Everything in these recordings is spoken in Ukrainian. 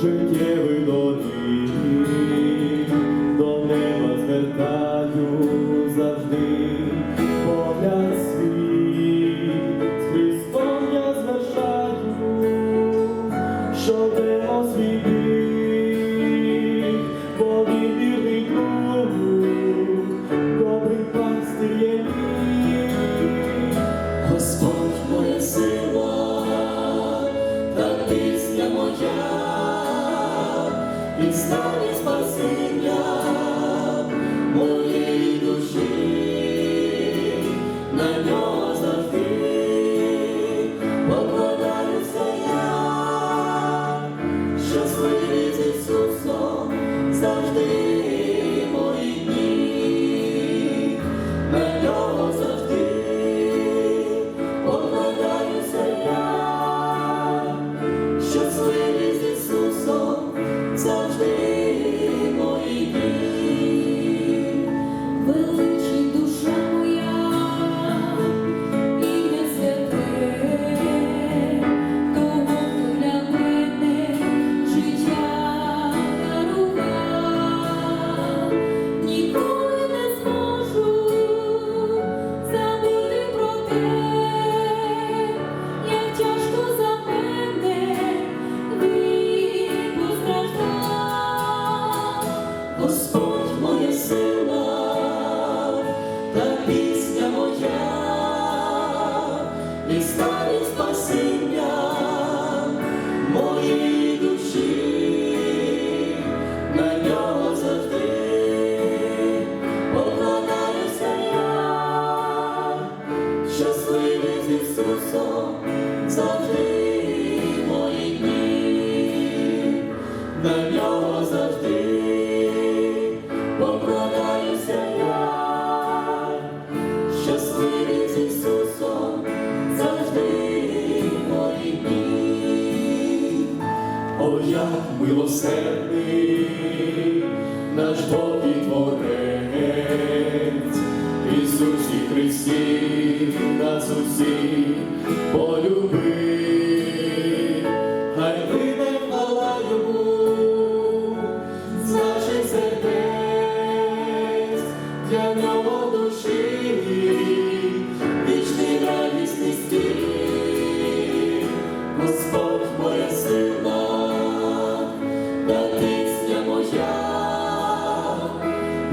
життя. спасіння моєї душі, на нього завжди. Господь моя сила та пісня моя, і стані спасіння моєї душі, на нього завжди покладаюся я, щасливий з Ісусом завжди мої дні, О, як милосердний наш Бог і Творець, Ісусі Христі нас усіх полюбив, хай вийде хвала йому наших сердець, для нього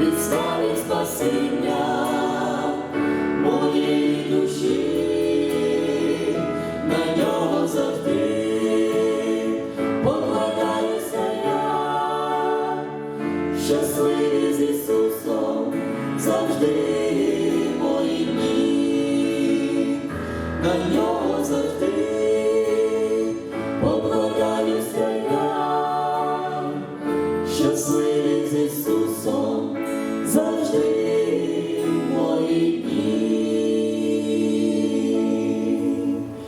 підставі спасіння моєї душі, на нього завжди покладаюся я, щасливий з Ісусом завжди мої дні, на нього